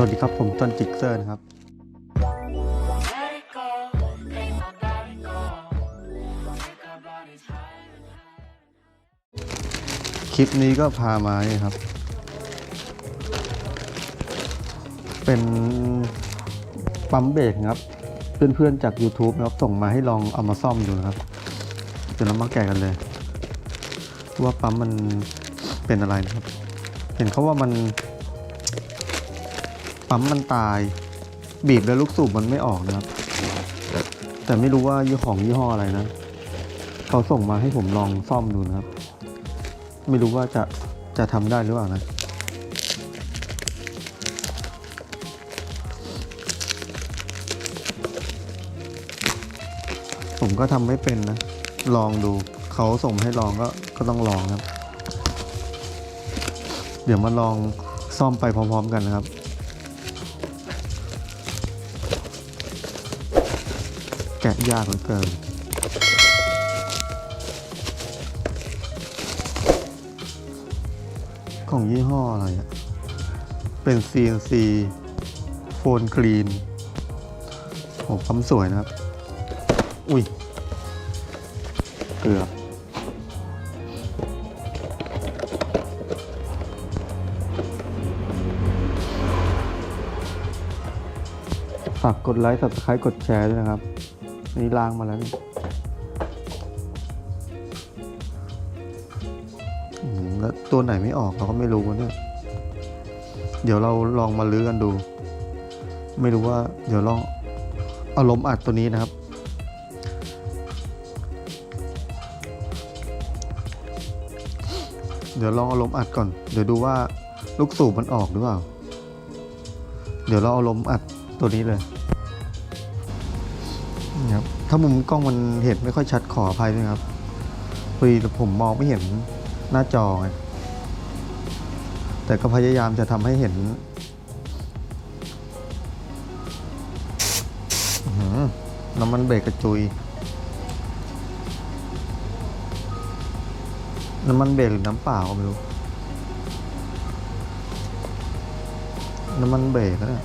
วัสดีครับผมต้นจิกเซอร์นะครับ คลิปนี้ก็พามาเนี่ยครับ เป็นปั๊มเบรกนะครับ เพื่อนๆจาก YouTube นะครับ ส่งมาให้ลองเอามาซ่อมดูนะครับเดี๋ยวเรามาแกะกันเลย ว่าปั๊มมันเป็นอะไรนะครับ เห็นเขาว่ามัน ปั๊มมันตาย บีบแล้วลูกสูบมันไม่ออกนะครับ แต่ไม่รู้ว่ายี่ห้อยี่ห้ออะไรนะ เขาส่งมาให้ผมลองซ่อมดูนะครับ ไม่รู้ว่าจะจะทำได้หรือเปล่านะผมก็ทำไม่เป็นนะ ลองดู เขาส่งให้ลองก็ ก็ต้องลองครับ เดี๋ยวมาลองซ่อมไปพร้อมๆกันนะครับ แกะยากเหลือเกินของยี่ห้ออะไรอะเป็น CNC โฟนคลีนโอ้ปั๊มสวยนะครับ อุ้ย เกือบฝากกดไลค์ subscribe กดแชร์ด้วยนะครับ นี่ล้างมาแล้วนี่แล้วตัวไหนไม่ออกเราก็ไม่รู้เนี่ย เดี๋ยวเราลองมาลื้อกันดู ไม่รู้ว่า เดี๋ยวลองเอาลมอัดตัวนี้นะครับ เดี๋ยวลองเอาลมอัดก่อน เดี๋ยวดูว่าลูกสูบมันออกหรือเปล่า เดี๋ยวเราเอาลมอัดตัวนี้เลย ถ้ามุมกล้องมันเห็นไม่ค่อยชัดขออภัยด้วยครับพอดีผมมองไม่เห็นหน้าจอไงแต่ก็พยายามจะทำให้เห็นน้ำมันเบรกกระจุย น้ำมันเบรกหรือน้ำเปล่าก็ไม่รู้ น้ำมันเบรกนะ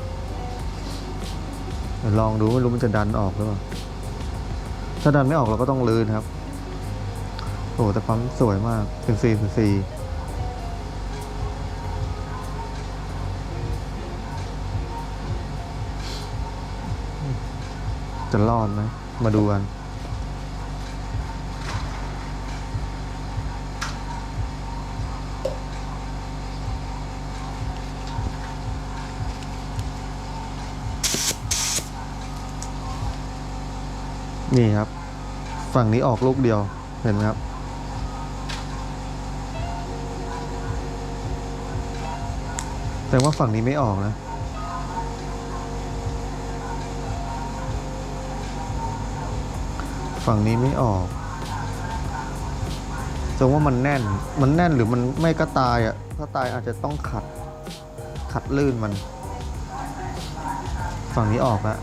ลองดูไม่รู้มันจะดันออกหรือเปล่า ถ้าดันไม่ออกเราก็ต้องลื้อนะครับ โอ้แต่ปั๊มสวยมากเป็นซีเป็นซีจะรอดไหมมาดูกันนี่ครับ ฝั่งนี้ออกลูกเดียวเห็นไหมครับ แต่ว่าฝั่งนี้ไม่ออกนะ ฝั่งนี้ไม่ออกแสดงว่ามันแน่น มันแน่นหรือมันไม่ก็ตายอะ่ะ ถ้าตายอาจจะต้องขัด ขัดลื่นมัน ฝั่งนี้ออกแล้ว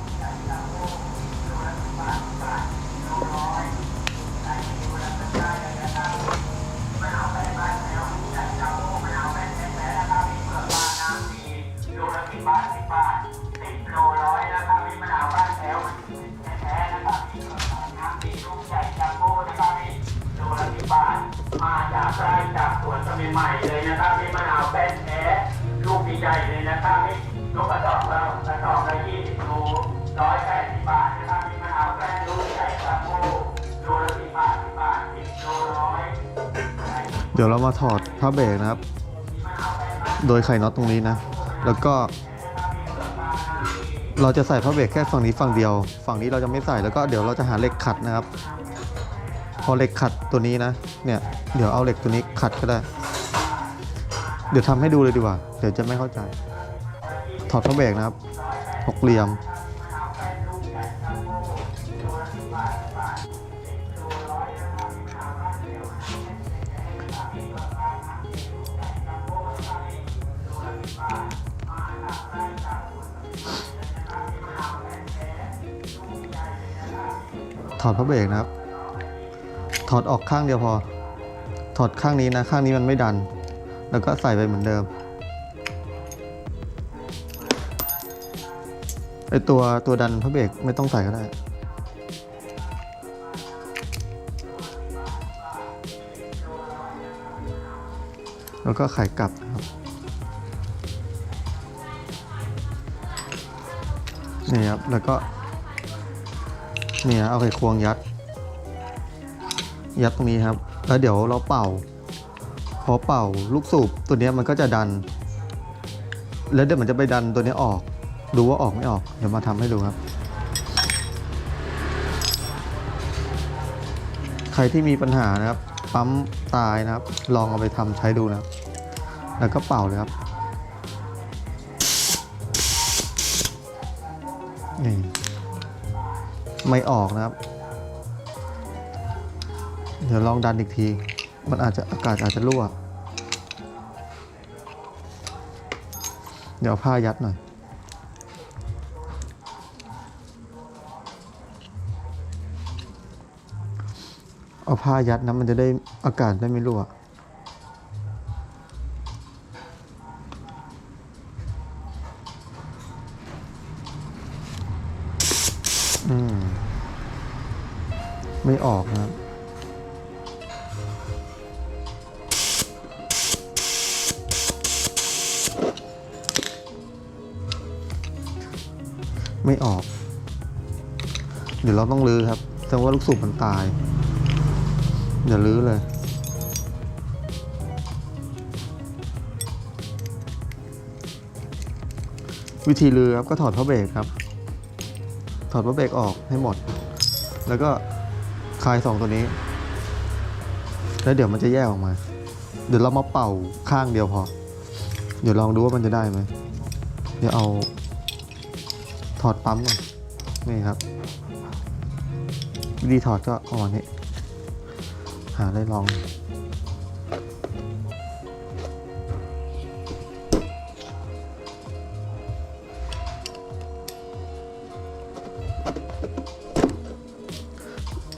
มาจากไร่จากสวนสมิใหม่เลยนะครับมีมะนาวแป้นแท้ลูกใหญ่เลยนะครับมีลูกกระดอกละกระดอกละยี่สิบโลร้อยแปดสิบบาทนะครับมีมะนาวแป้นลูกใหญ่จัมโบ้โลละสิบบาทสิบบาทสิบโลร้อยเดี๋ยวเรามาถอดผ้าเบรกนะครับ โดยไขน็อตตรงนี้นะ แล้วก็ เราจะใส่ผ้าเบรกแค่ฝั่งนี้ฝั่งเดียว ฝั่งนี้เราจะไม่ใส่แล้วก็เดี๋ยวเราจะหาเหล็กขัดนะครับ พอเหล็กขัดตัวนี้นะ เนี่ย เดี๋ยวเอาเหล็กตัวนี้ขัดก็ได้ เดี๋ยวทำให้ดูเลยดีกว่า เดี๋ยวจะไม่เข้าใจ ถอดผ้าเบรกนะครับ หกเหลี่ยม ถอดพระเบรกนะครับ ถอดออกข้างเดียวพอ ถอดข้างนี้นะ ข้างนี้มันไม่ดัน แล้วก็ใส่ไปเหมือนเดิมไอตัวตัวดันพระเบรกไม่ต้องใส่ก็ได้แล้วก็ไขกลับนะครับ นี่ครับ แล้วก็ นี่เอาไขควงยัด ยัดตรงนี้ครับ แล้วเดี๋ยวเราเป่า พอเป่าลูกสูบตัวนี้มันก็จะดัน แล้วเดี๋ยวมันจะไปดันตัวนี้ออก ดูว่าออกไม่ออก เดี๋ยวมาทำให้ดูครับ ใครที่มีปัญหานะครับ ปั๊มตายนะครับ ลองเอาไปทำใช้ดูนะครับ แล้วก็เป่าเลยครับนี่ไม่ออกนะครับ เดี๋ยวลองดันอีกที มันอาจจะอากาศอาจจะรั่ว เดี๋ยวผ้ายัดหน่อย เอาผ้ายัดนะมันจะได้อากาศได้ไม่รั่ว ดงว่าลูกสูบมันตายเดี๋ยวลื้อเลย วิธีลื้อครับก็ถอดพระเบรกครับ ถอดพระเบรกออกให้หมด แล้วก็คลายสองตัวนี้ แล้วเดี๋ยวมันจะแยกออกมา เดี๋ยวเรามาเป่าข้างเดียวพอ เดี๋ยวลองดูว่ามันจะได้ไหม เดี๋ยวเอาถอดปั๊มก่อนนี่ครับ วิธีถอดก็อ่อนนี้หาได้ลอง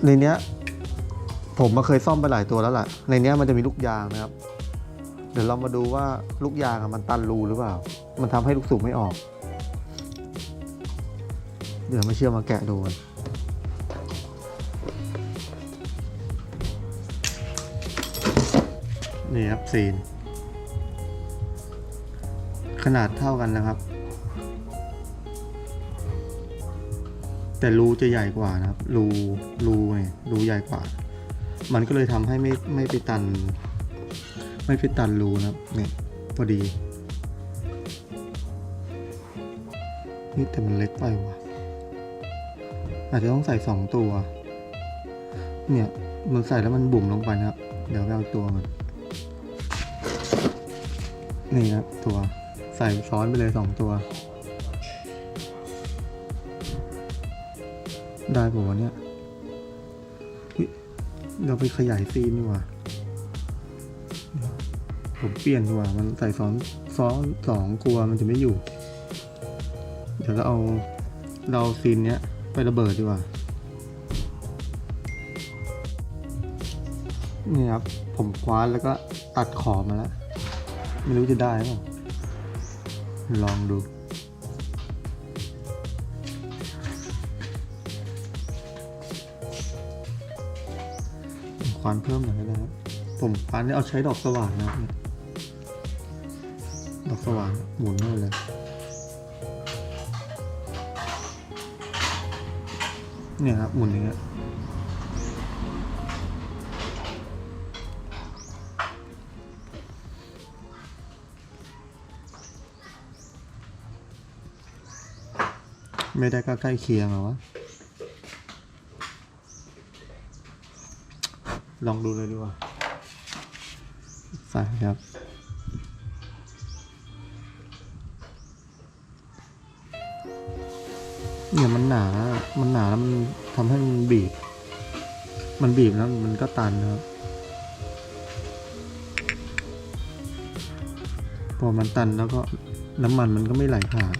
ในเนี้ย ผมมาเคยซ่อมไปหลายตัวแล้วล่ะ ในเนี้ยมันจะมีลูกยางนะครับ เดี๋ยวเรามาดูว่าลูกยางมันตันรูหรือเปล่า มันทำให้ลูกสูบไม่ออก เดี๋ยวไม่เชื่อมาแกะดูกัน นี่ครับซีน ขนาดเท่ากันนะครับ แต่รูจะใหญ่กว่านะครับ รูรูเนี่ยรูใหญ่กว่า มันก็เลยทำให้ไม่ไม่ไปตัน ไม่ไปตันรูนะครับเนี่ยพอดีนี่แต่มันเล็กไปว่ะ อาจจะต้องใส่สองตัว เนี่ย มันใส่แล้วมันบุ่มลงไปนะครับ เดี๋ยวไปเอาตัวมัน นี่ครับตัวใส่ซ้อนไปเลยสองตัว ได้ป่าวะเนี่ย เราไปขยายซีนดีกว่า ผมเปลี่ยนดีกว่า มันใส่ซ้อนซ้อนสองกลัวมันจะไม่อยู่ เดี๋ยวเราเอาเราซีนเนี้ย ไประเบิดดีกว่า นี่ครับ ผมคว้าแล้วก็ตัดขอบมาแล้ว ไม่รู้จะได้หรือเปล่าลองดูควานเพิ่มหน่อยก็ได้ครับผมควานนี่เอาใช้ดอกสว่านนะดอกสว่านหมุนเข้าไปเลยเนี่ยครับหมุนอย่างเงี้ย ไม่ได้ก็ใกล้เคียงเหรอวะ ลองดูเลยดีกว่าใส่ครับเนี่ยมันหนา มันหนาแล้วมันทำให้มันบีบ มันบีบแล้วมันก็ตันครับ พอมันตันแล้วก็น้ำมันมันก็ไม่ไหลผ่าน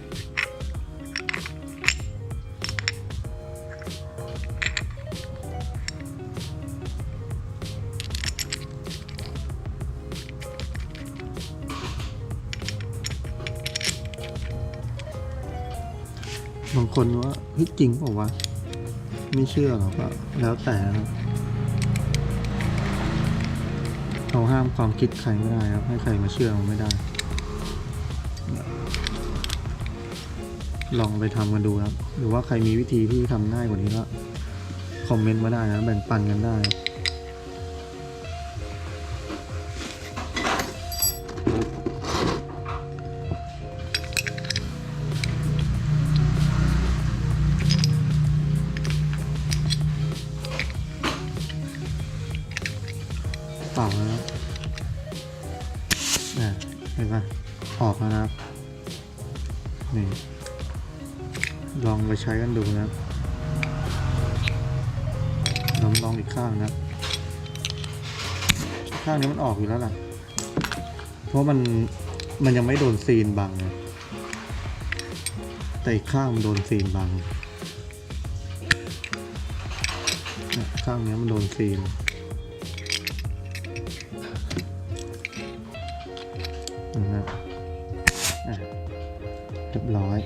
บางคนว่าเฮ้ยจริงเปล่าวะไม่เชื่อหรอกก็แล้วแต่นะครับเราห้ามความคิดใครไม่ได้ครับ ให้ใครมาเชื่อมันไม่ได้ ลองไปทำกันดูครับ หรือว่าใครมีวิธีที่ทำง่ายกว่านี้ก็คอมเมนต์มาได้นะแบ่งปันกันได้ ใช้กันดูนะลองลองอีกข้างนะ ข้างนี้มันออกอยู่แล้วล่ะ เพราะมันมันยังไม่โดนซีนบังไงแต่อีกข้างมันโดนซีนบัง ข้างนี้มันโดนซีนนะครับอะเรียบร้อย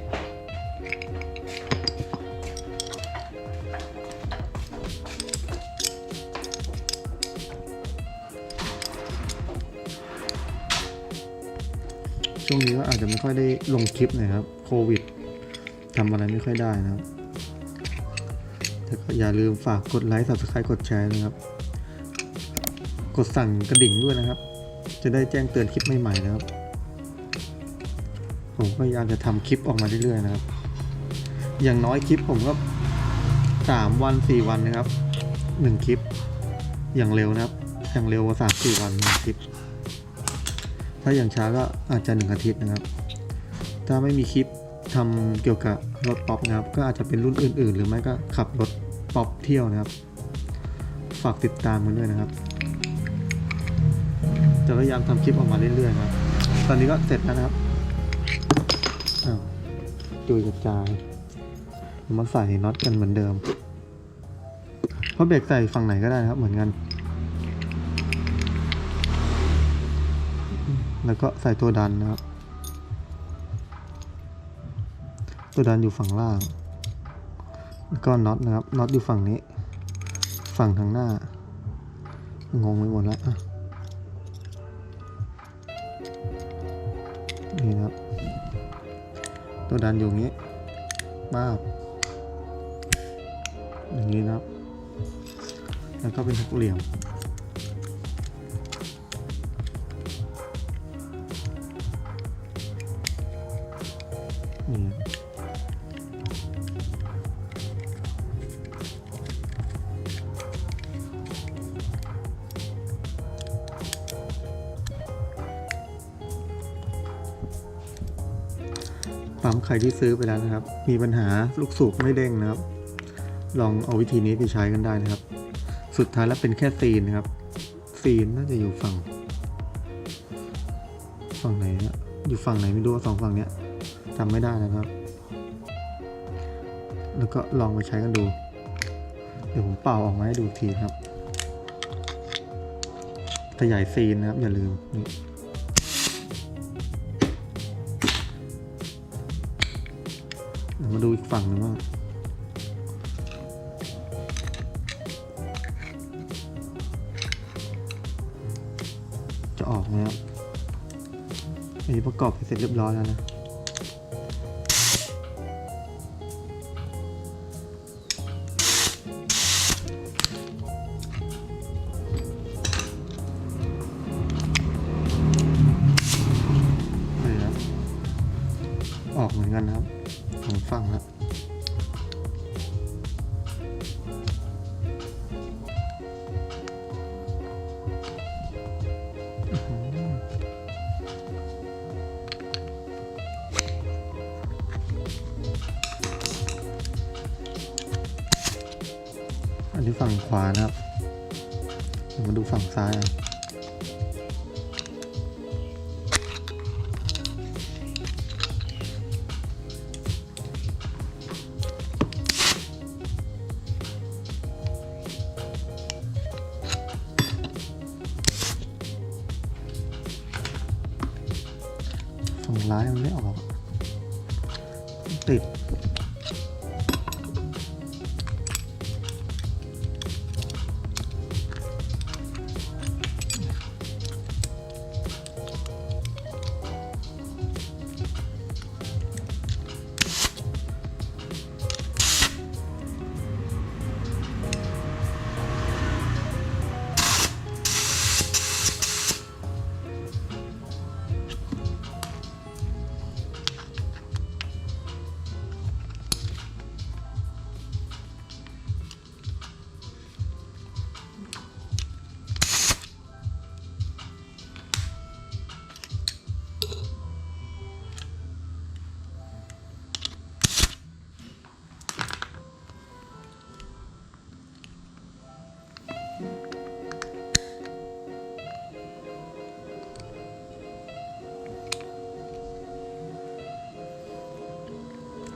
ค่อยได้ลงคลิปนะครับ โควิดทำอะไรไม่ค่อยได้นะครับ แต่ก็อย่าลืมฝากกดไลค์ subscribe กดแชร์นะครับ กดสั่งกระดิ่งด้วยนะครับ จะได้แจ้งเตือนคลิปใหม่ๆนะครับ ผมก็พยายามจะทำคลิปออกมาเรื่อยๆนะครับ อย่างน้อยคลิปผมก็สามวันสี่วันนะครับหนึ่งคลิป อย่างเร็วนะครับ อย่างเร็วกว่าสามสี่วันหนึ่งคลิป ถ้าอย่างช้าก็อาจจะหนึ่งอาทิตย์นะครับ ถ้าไม่มีคลิปทำเกี่ยวกับรถป๊อปนะครับ ก็อาจจะเป็นรุ่นอื่น ๆ หรือไม่ก็ขับรถป๊อปเที่ยวนะครับ ฝากติดตามกันด้วยนะครับจะพยายามทำคลิปออกมาเรื่อยๆนะครับ ตอนนี้ก็เสร็จแล้วนะครับอ้าวจุยกระจายมาใส่น็อตกันเหมือนเดิม เพราะเบรกใส่ฝั่งไหนก็ได้นะครับ เหมือนกัน แล้วก็ใส่ตัวดันนะครับ ตัวดันอยู่ฝั่งล่าง แล้วก็น็อตนะครับ น็อตอยู่ฝั่งนี้ ฝั่งทางหน้า งงไปหมดแล้วอะนี่นะครับ ตัวดันอยู่อย่างนี้ป้าบอย่างนี้นะครับ แล้วก็เป็นหกเหลี่ยม ปั๊มใครที่ซื้อไปแล้วนะครับ มีปัญหาลูกสูบไม่เด้งนะครับ ลองเอาวิธีนี้ไปใช้กันได้นะครับ สุดท้ายแล้วเป็นแค่ซีนนะครับ ซีนน่าจะอยู่ฝั่ง ฝั่งไหนอะอยู่ฝั่งไหนไม่รู้สองฝั่งเนี้ยจำไม่ได้นะครับ แล้วก็ลองไปใช้กันดู เดี๋ยวผมเป่าออกมาให้ดูอีกทีครับขยายซีนนะครับ อย่าลืมนี่ มาดูอีกฝั่งหนึงว่าจะออกไหมครับอันนี้ประกอบเสร็จเรียบร้อยแล้วนะ ผมฟังแล้วอันนี้ฝั่งขวานะครับเดี๋ยวมาดูฝั่งซ้ายอะ ร้ายมันไม่ออก ติด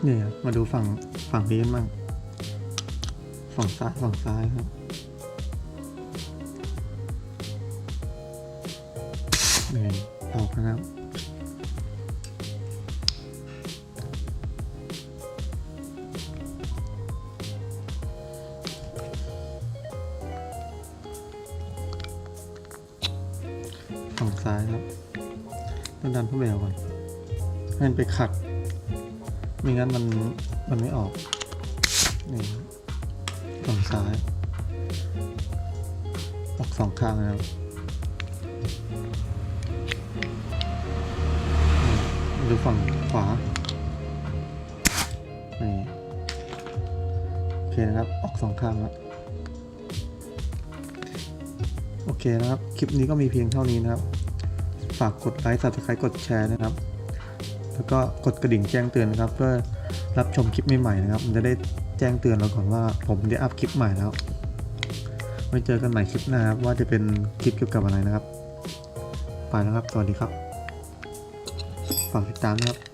เนี่ยมาดูฝั่งฝั่งนี้กันบ้างฝั่งซ้ายฝั่งซ้ายครับ นี่ออกนะครับ ฝั่งซ้ายครับ ต้องดันผู้แบวก่อนให้มันไปขัด ไม่งั้นมันมันไม่ออก นี่ฝั่งซ้าย ออกสองข้างนะครับดูฝั่งขวา นี่โอเคนะครับ ออกสองข้างแล้วโอเคนะครับ คลิปนี้ก็มีเพียงเท่านี้นะครับ ฝากกดไลค์ subscribe กดแชร์นะครับ แล้วก็กดกระดิ่งแจ้งเตือนนะครับ เพื่อรับชมคลิปใหม่ๆนะครับ มันจะได้แจ้งเตือนเราก่อนว่าผมได้อัพคลิปใหม่แล้ว ไว้เจอกันใหม่คลิปหน้าครับว่าจะเป็นคลิปเกี่ยวกับอะไรนะครับ ไปแล้วครับ สวัสดีครับ ฝากติดตามนะครับ